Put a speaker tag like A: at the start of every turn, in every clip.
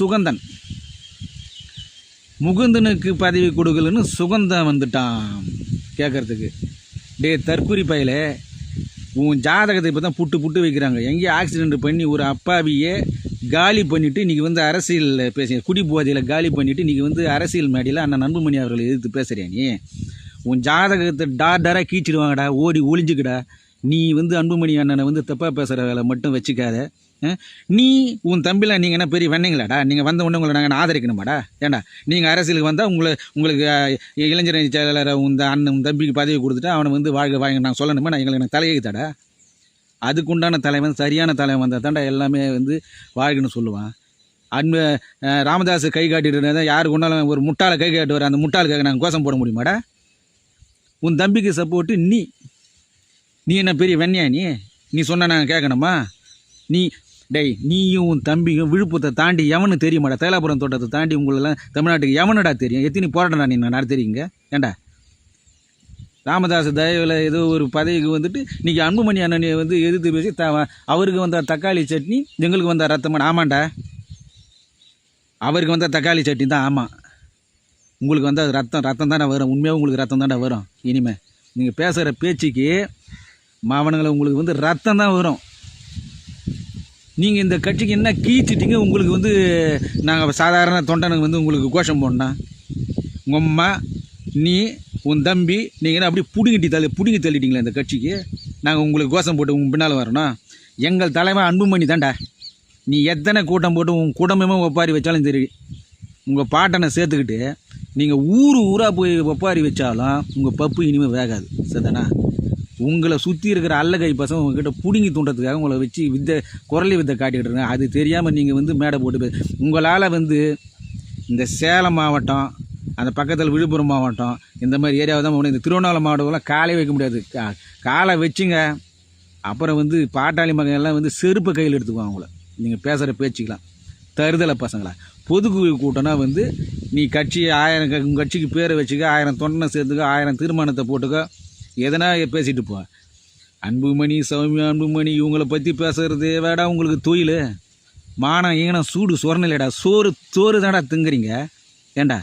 A: சுகந்தன். முகுந்தனுக்கு பதவி கொடுக்கலன்னு சுகந்தன் வந்துட்டான் கேட்குறதுக்கு டே தற்குறி பயில உன் ஜாதகத்தை இப்போ தான் புட்டு புட்டு வைக்கிறாங்க. எங்கேயும் ஆக்சிடென்ட் பண்ணி ஒரு அப்பாவியே காலி பண்ணிவிட்டு இன்றைக்கி வந்து அரசியலில் பேசுகிறீங்க குடி போதையில் காலி பண்ணிவிட்டு இன்றைக்கி வந்து அரசியல் மேடையில் அண்ணன் நண்புமணி அவர்களை எதிர்த்து பேசுகிறியா நீ? உன் ஜாதகத்தை டார் டாராக கீச்சிடுவாங்கடா ஓடி ஒழிஞ்சுக்கடா நீ வந்து அன்புமணி அண்ணனை வந்து தப்பாக பேசுகிற வேலை மட்டும் வச்சுக்காத. நீ உன் தம்பிலாம் நீங்கள் என்ன பெரிய வெண்ணீங்களாடா நீங்கள் வந்த உடனே உங்களை நாங்கள் ஆதரிக்கணுமாடா ஏண்டா? நீங்கள் அரசியலுக்கு வந்தால் உங்களை உங்களுக்கு இளைஞர் செயலாளர் செயலாளரை உந்த அண்ணன் உன் தம்பிக்கு பதவி கொடுத்துட்டு அவனை வந்து வாழ்க வாங்க நான் சொல்லணுமா? நான் எங்களுக்கு எனக்கு தலையெழுத்தாடா அதுக்குண்டான தலைவன் சரியான தலைவன் வந்தால் தாண்டா எல்லாமே வந்து வாழ்கன்னு சொல்லுவான். அன்பு ராமதாஸ் கை காட்டிட்டு இருந்தா யாருக்கு ஒன்றாலும் ஒரு முட்டாளை கை காட்டுவார். அந்த முட்டாளுக்காக நாங்கள் கோஷம் போட முடியுமாடா? உன் தம்பிக்கு சப்போர்ட்டு நீ. நீ என்ன பெரிய வெண்ணியா நீ? நீ சொன்ன நாங்கள் கேட்கணுமா? நீ டேய் நீயும் உன் தம்பியும் விழுப்புரத்தை தாண்டி எவனு தெரியுமாடா? தைலாபுரம் தோட்டத்தை தாண்டி உங்களெல்லாம் தமிழ்நாட்டுக்கு எவனடா தெரியும். எத்தனை போராட்டம்டா நீ நடத்துறீங்க ஏண்டா? ராமதாஸ் தயவில் ஏதோ ஒரு பதவிக்கு வந்துட்டு இன்றைக்கி அன்புமணி அண்ணனை வந்து எதிர்த்து பேசி த அவருக்கு வந்த தக்காளி சட்னி எங்களுக்கு வந்த ரத்தம் ஆமாண்டா. அவருக்கு வந்த தக்காளி சட்னி தான் ஆமாம் உங்களுக்கு வந்த ரத்தம் ரத்தம் தானே வரும். உண்மையாக உங்களுக்கு ரத்தம் தானே வரும். இனிமே நீங்கள் பேசுகிற பேச்சுக்கு மாவனங்களை உங்களுக்கு வந்து ரத்தம் தான் வரும். நீங்கள் இந்த கட்சிக்கு என்ன கீச்சிட்டிங்க உங்களுக்கு வந்து நாங்கள் சாதாரண தொண்டனுக்கு வந்து உங்களுக்கு கோஷம் போடணா உங்கள் அம்மா நீ உன் தம்பி நீங்கள் என்ன அப்படியே பிடுங்கிட்டி தள்ளி பிடுங்கி தள்ளிட்டீங்களே இந்த கட்சிக்கு? நாங்கள் உங்களுக்கு கோஷம் போட்டு உங்கள் பின்னால் வரணும் எங்கள் தலைமை அன்புமணி தாண்டா நீ எத்தனை கூட்டம் போட்டு உன் குடும்பமே ஒப்பாரி வச்சாலும் சரி உங்கள் பாட்டனை சேர்த்துக்கிட்டு நீங்கள் ஊர் ஊராக போய் ஒப்பாரி வச்சாலும் உங்கள் பப்பு இனிமேல் வேகாது. சரிதானா? உங்களை சுற்றி இருக்கிற அல்லகை பசங்க உங்ககிட்ட பிடுங்கி தூண்டுறதுக்காக உங்களை வச்சு வித்தை குரலி வித்தை காட்டிக்கிட்டு இருக்காங்க. அது தெரியாமல் நீங்கள் வந்து மேடை போட்டு உங்களால் வந்து இந்த சேலம் மாவட்டம் அந்த பக்கத்தில் விழுப்புரம் மாவட்டம் இந்த மாதிரி ஏரியாவை தான் போகணும். இந்த திருவண்ணாமலை மாவட்டம்லாம் காலை வைக்க முடியாது. கா- காலை வச்சுங்க. அப்புறம் வந்து பாட்டாளி மகன் எல்லாம் வந்து செருப்பு கையில் எடுத்துக்குவாங்க அவங்கள நீங்கள் பேசுகிற பேச்சுக்கலாம் தருதலை பசங்களா. பொதுக்குழு கூட்டம்னா வந்து நீ கட்சி ஆயிரம் கட்சிக்கு பேரை வச்சுக்க ஆயிரம் தொண்டனை சேர்த்துக்க ஆயிரம் தீர்மானத்தை போட்டுக்க எதனா பேசிட்டு போ. அன்புமணி சௌமியா அன்புமணி இவங்கள பற்றி பேசுறது வேடா உங்களுக்கு தொழில் மானம் ஈனம் சூடு சொரணில்லைடா சோறு சோறு தான்டா திங்குறீங்க. ஏண்டா?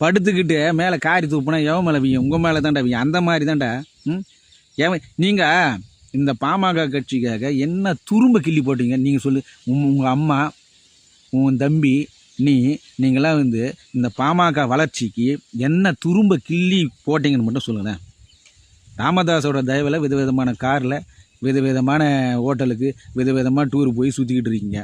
A: படுத்துக்கிட்டு மேலே காரி தூப்புனா எவன் மேலே வீங்க உங்கள் மேலே தான்டா வீங்க அந்த மாதிரி தான்டா. ம்? எவன் நீங்கள் இந்த பாமக கட்சிக்காக என்ன துரும்ப கிள்ளி போட்டீங்க? நீங்கள் சொல்லு. உங்கள் அம்மா உன் தம்பி நீ நீங்களாம் வந்து இந்த பாமக வளர்ச்சிக்கு என்ன துரும்ப கிள்ளி போட்டீங்கன்னு மட்டும் சொல்லுங்களேன். ராமதாஸோட தயவில் விதவிதமான காரில் விதவிதமான ஹோட்டலுக்கு விதவிதமாக டூர் போய் சுற்றிக்கிட்டு இருக்கீங்க.